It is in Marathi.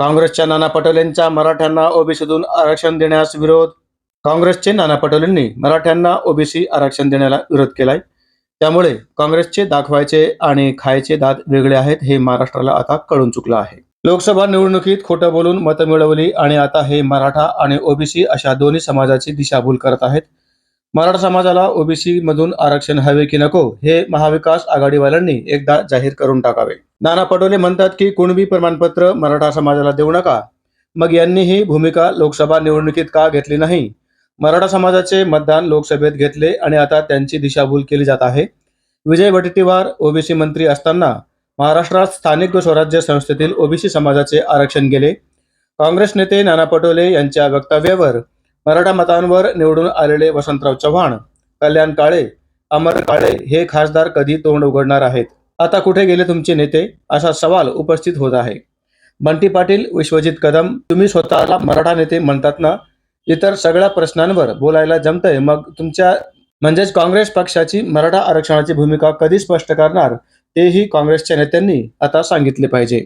काँग्रेसच्या नाना पटोलेंचा मराठ्यांना ओबीसीतून आरक्षण देण्यास विरोध. काँग्रेसचे नाना पटोलेंनी मराठ्यांना ओबीसी आरक्षण देण्याला विरोध केलाय. त्यामुळे काँग्रेसचे दाखवायचे आणि खायचे दात वेगळे आहेत हे महाराष्ट्राला आता कळून चुकलं आहे. लोकसभा निवडणुकीत खोटं बोलून मतं मिळवली आणि आता हे मराठा आणि ओबीसी अशा दोन्ही समाजाची दिशाभूल करत आहेत. मराठा समाजाला ओबीसी मधून आरक्षण हवे की नको हे महाविकास आघाडीवाल्यांनी एकदा जाहीर करून टाकावे. नाना पटोले म्हणतात की कुणबी प्रमाणपत्र मराठा समाजाला देऊ नका. मग यांनी ही भूमिका लोकसभा निवडणुकीत का घेतली नाही? मराठा समाजाचे मतदान लोकसभेत घेतले आणि आता त्यांची दिशाभूल केली जात आहे. विजय वडेट्टीवार ओबीसी मंत्री असताना महाराष्ट्रात स्थानिक स्वराज्य संस्थेतील ओबीसी समाजाचे आरक्षण गेले. काँग्रेस नेते नाना पटोले यांच्या वक्तव्यावर मराठा मतांवर निवडून आलेले वसंतराव चव्हाण कल्याण काळे अमर काळे हे खासदार कधी तोंड उघडणार आहेत? आता कुठे गेले तुमचे नेते? असा सवाल उपस्थित होत आहे. बंटी पाटील विश्वजित कदम तुम्ही स्वतःला मराठा नेते म्हणतात ना? इतर सगळ्या प्रश्नांवर बोलायला जमतंय. मग तुमच्या म्हणजेच काँग्रेस पक्षाची मराठा आरक्षणाची भूमिका कधी स्पष्ट करणार? तेही काँग्रेसच्या नेत्यांनी आता सांगितले पाहिजे.